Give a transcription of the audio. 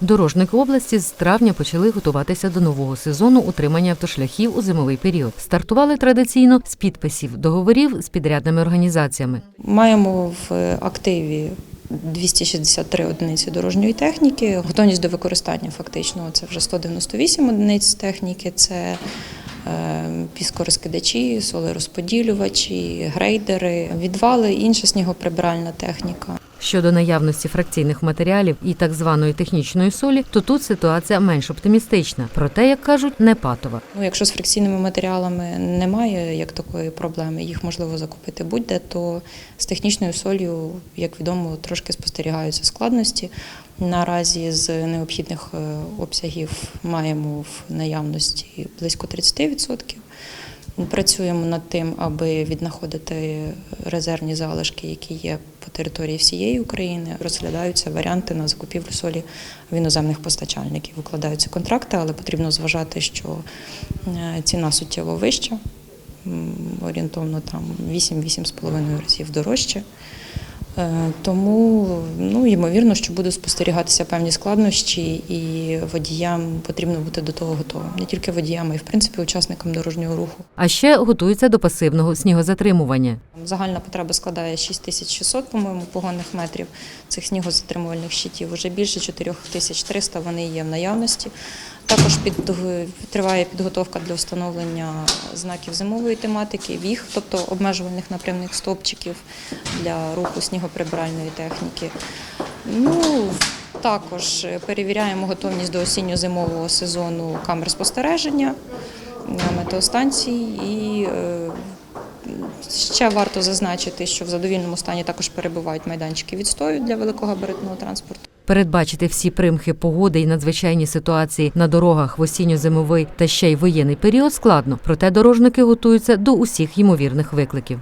Дорожники області з травня почали готуватися до нового сезону утримання автошляхів у зимовий період. Стартували традиційно з підписів договорів з підрядними організаціями. Маємо в активі 263 одиниці дорожньої техніки. Готовність до використання фактично це вже 198 одиниць техніки. Це е, піскорозкидачі, солерозподілювачі, грейдери, відвали, інша снігоприбиральна техніка. Щодо наявності фракційних матеріалів і так званої технічної солі, то тут ситуація менш оптимістична. Проте, як кажуть, не патова. Ну, якщо з фрикційними матеріалами немає як такої проблеми, їх можливо закупити будь-де, то з технічною солью, як відомо, трошки спостерігаються складності. Наразі з необхідних е, обсягів маємо в наявності близько 30%. Працюємо над тим, аби віднаходити резервні залишки, які є по території всієї України. Розглядаються варіанти на закупівлю солі в іноземних постачальників. Викладаються контракти, але потрібно зважати, що е, ціна суттєво вища, орієнтовно там 8-8,5 разів дорожче. Е, Тому ну, ймовірно, що будуть спостерігатися певні складнощі, і водіям потрібно бути до того готовим. Не тільки водіям, а й в принципі учасникам дорожнього руху. А ще готуються до пасивного снігозатримування. Загальна потреба складає 6600, по-моєму, погонних метрів цих снігозатримувальних щитів. Уже більше 4300 вони є в наявності. Також під, триває підготовка для встановлення знаків зимової тематики, віг, тобто обмежувальних напрямних стовпчиків для руху снігоприбиральної техніки. Ну, також перевіряємо готовність до осінньо-зимового сезону камер спостереження, метеостанцій і е, Ще варто зазначити, що в задовільному стані також перебувають майданчики відстою для великогабаритного транспорту. Передбачити всі примхи погоди і надзвичайні ситуації на дорогах в осінньо-зимовий та ще й воєнний період складно, проте дорожники готуються до усіх ймовірних викликів.